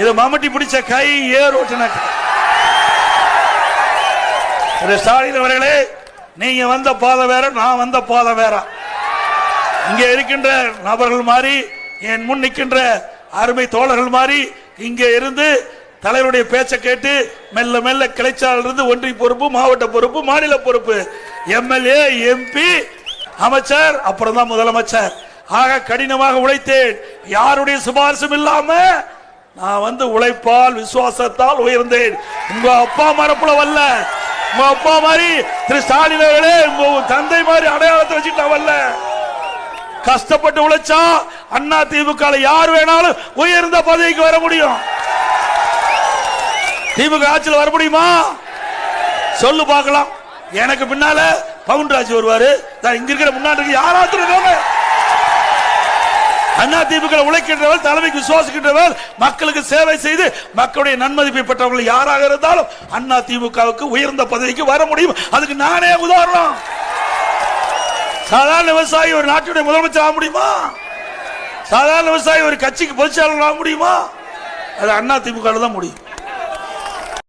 இது மம்முட்டி பிடிச்ச கை ஏர் ஓட்டுன திரு ஸ்டாலின் அவர்களே நீங்க வந்த பாதை வேற நான் வந்த பாதை வேற. இங்கே இருக்கின்ற நபர்கள் மாதிரி என் முன் நிற்கின்ற அருமை தோழர்கள் மாதிரி இங்கே இருந்து தலைவருடைய பேச்சை கேட்டு மெல்ல மெல்ல கிளைச்சாளர் இருந்து ஒன்றிய பொறுப்பு மாவட்ட பொறுப்பு மாநில பொறுப்பு. எம்எல்ஏ எம்பி அமைச்சர் அப்புறம் தான் முதலமைச்சர். ஆக கடினமாக உழைத்தேன். யாருடைய சிபாரிசும் இல்லாம நான் வந்து உழைப்பால் விசுவாசத்தால் உயர்ந்தேன். உங்க அப்பா மரப்புல வரல உங்க அப்பா மாதிரி திரு ஸ்டாலின் அவர்களே உங்க தந்தை மாதிரி அடையாளத்தை வச்சுட்டு வல்ல. வரல கஷ்டப்பட்டு உழைச்சா அண்ணா திமுக யார் வேணாலும் உயர்ந்த பதவிக்கு வர முடியும். திமுக ஆட்சியில் வர முடியுமா? சொல்லு பார்க்கலாம். எனக்கு பின்னால பவுன்ராஜ் வருவாரு. இங்க இருக்கிற முன்னாடி யாராத்திரம் அண்ணா தீபுகளை உழைக்கின்றவர் தலைமைக்கு விசுவாசிக்கின்றவர் மக்களுக்கு சேவை செய்து மக்களுடைய நன்மதிப்பை பெற்றவர்கள் யாராக இருந்தாலும் அண்ணா திமுகவுக்கு உயர்ந்த பதவிக்கு வர முடியும். அதுக்கு நானே உதாரணம். சாதாரண விவசாயி ஒரு நாட்டுடைய முதலமைச்சர் ஆக முடியுமா? சாதாரண விவசாயி ஒரு கட்சிக்கு பொதுச்செயலாளர் ஆக முடியுமா? அது அண்ணா திமுக தான் முடியும்.